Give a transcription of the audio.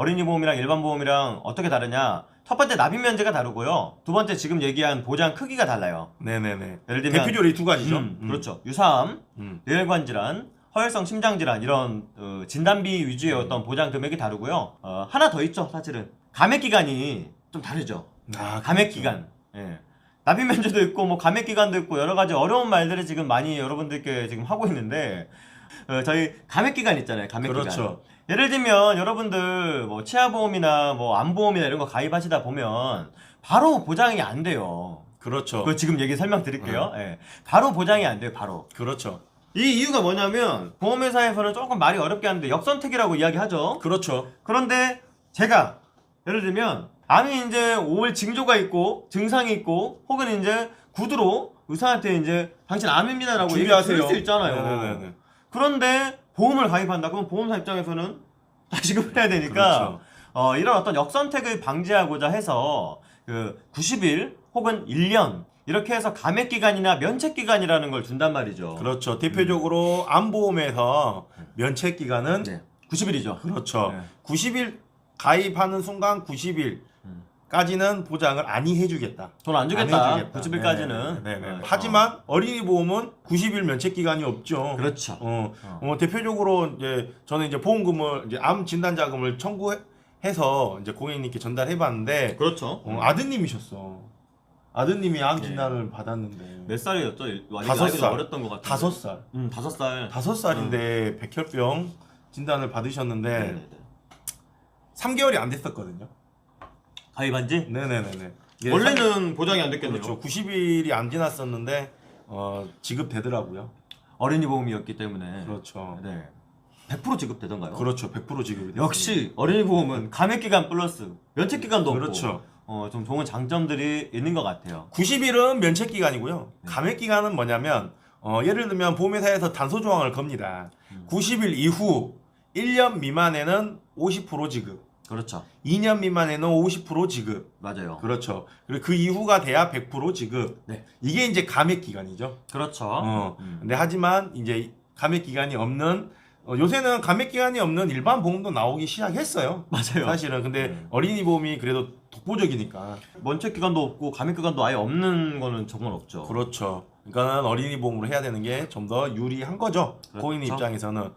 어린이 보험이랑 일반 보험이랑 어떻게 다르냐? 첫 번째 납입 면제가 다르고요. 두 번째 지금 얘기한 보장 크기가 달라요. 네네네. 예를 들면 대표적으로 이 두 가지죠. 음, 음. 그렇죠. 유사암, 음. 뇌혈관 질환, 허혈성 심장 질환 이런 어, 진단비 위주의 음. 어떤 보장 금액이 다르고요. 어, 하나 더 있죠, 사실은. 감액 기간이 좀 다르죠. 아, 감액 그렇죠. 기간. 예. 납입 면제도 있고 뭐 감액 기간도 있고 여러 가지 어려운 말들을 지금 많이 여러분들께 지금 하고 있는데 어, 저희 감액 기간 있잖아요. 감액 기간. 그렇죠. 예를 들면 여러분들 뭐 치아보험이나 뭐 암보험이나 이런 거 가입하시다 보면 바로 보장이 안 돼요. 그렇죠. 그 지금 얘기 설명드릴게요. 예. 바로 보장이 안 돼요. 바로. 그렇죠. 이 이유가 뭐냐면 보험회사에서는 조금 말이 어렵게 하는데 역선택이라고 이야기하죠. 그렇죠. 그런데 제가 예를 들면 암이 이제 5일 징조가 있고 증상이 있고 혹은 이제 구두로 의사한테 이제 당신 암입니다라고. 얘기할 수 있잖아요. 네네네. 그런데 보험을 가입한다 그러면 보험사 입장에서는 다 지급을 해야 되니까 그렇죠. 어, 이런 어떤 역선택을 방지하고자 해서 그 90일 혹은 1년 이렇게 해서 감액 기간이나 면책 기간이라는 걸 준단 말이죠. 그렇죠. 대표적으로 암보험에서 면책 기간은 네. 90일이죠. 그렇죠. 네. 90일 가입하는 순간 90일 까지는 보장을 아니 해주겠다. 돈 안 주겠다. 안 해주겠다. 90일까지는. 네, 네, 네. 하지만 어린이 보험은 90일 면책 기간이 없죠. 그렇죠. 어, 어. 어, 대표적으로 이제 저는 이제 보험금을 이제 암 진단 자금을 청구해서 이제 고객님께 전달해봤는데 그렇죠. 어, 아드님이셨어. 아드님이 암 예. 진단을 받았는데 몇 살이었죠? 다섯 살. 어렸던 것 같아요. 다섯 살, 음, 다섯 살. 다섯 살인데 백혈병 진단을 받으셨는데 네네네. 3개월이 안 됐었거든요. 가입한지? 네네네네. 이게 원래는 보장이 안 됐겠네요. 그렇죠. 90일이 안 지났었는데 어, 지급되더라고요. 어린이 보험이었기 때문에. 그렇죠. 네. 100% 지급되던가요? 그렇죠. 100% 지급이 됐어요. 역시 어린이 보험은 감액 기간 플러스 면책 기간도 없고 그렇죠. 어, 좀 좋은 장점들이 있는 것 같아요. 90일은 면책 기간이고요. 네. 감액 기간은 뭐냐면 어, 예를 들면 보험회사에서 단서 조항을 겁니다. 음. 90일 이후 1년 미만에는 50% 지급, 그렇죠. 2년 미만에는 50% 지급. 맞아요. 그렇죠. 그리고 그 이후가 돼야 100% 지급. 네. 이게 이제 감액 기간이죠. 그렇죠. 어. 음. 근데 하지만 이제 감액 기간이 없는 어, 요새는 감액 기간이 없는 일반 보험도 나오기 시작했어요. 맞아요. 사실은 근데 네. 어린이 보험이 그래도 독보적이니까. 면책 기간도 없고 감액 기간도 아예 없는 거는 정말 없죠. 그렇죠. 그러니까는 어린이 보험으로 해야 되는 게 좀 더 유리한 거죠. 그렇죠. 고객님 입장에서는.